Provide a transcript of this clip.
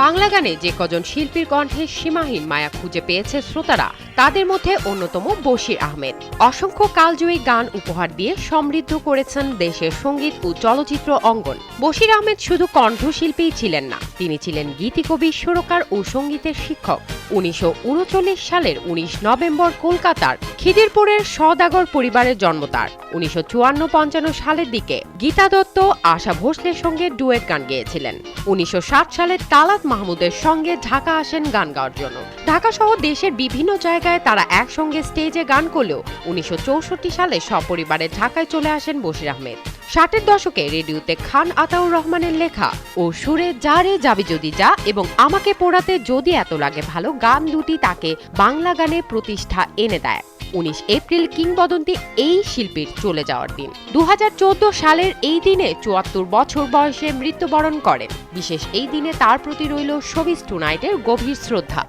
বাংলা গানে যে কজন শিল্পীর কণ্ঠে সীমাহীন মায়া খুঁজে পেয়েছে শ্রোতারা, তাদের মধ্যে অন্যতম বশির আহমেদ। অসংখ্য কালজয়ী গান উপহার দিয়ে সমৃদ্ধ করেছেন দেশের সংগীত ও চলচ্চিত্র অঙ্গন। বশির আহমেদ শুধু কণ্ঠশিল্পীই ছিলেন না, তিনি ছিলেন গীতিকবি, সুরকার ও সঙ্গীতের শিক্ষক। উনিশশো উনচল্লিশ সালের উনিশ নভেম্বর কলকাতার খিদিরপুরের সদাগর পরিবারের জন্ম তার। উনিশশো চুয়ান্ন পঞ্চান্ন সালের দিকে গীতা দত্ত, আশা ভোসলের সঙ্গে ডুয়েট গান গেয়েছিলেন। উনিশশো সালে তালাত মাহমুদের সঙ্গে ঢাকা আসেন গান গাওয়ার জন্য। ঢাকা সহ দেশের বিভিন্ন জায়গায় তারা একসঙ্গে স্টেজে গান করলেও উনিশশো চৌষট্টি সালে সপরিবারে ঢাকায় চলে আসেন বশির আহমেদ। ষাটের দশকে রেডিওতে খান আতাউর রহমানের লেখা ও সুরে যা রে যাবি যদি যা এবং আমাকে পড়াতে যদি এত লাগে ভালো গান দুটি তাকে বাংলা গানে প্রতিষ্ঠা এনে দেয়। উনিশ এপ্রিল কিংবদন্তি এই শিল্পীর চলে যাওয়ার দিন। দু হাজার চোদ্দ সালের এই দিনে চুয়াত্তর বছর বয়সে মৃত্যুবরণ করেন। বিশেষ এই দিনে তার প্রতি রইল শোবিস টুনাইটের গভীর শ্রদ্ধা।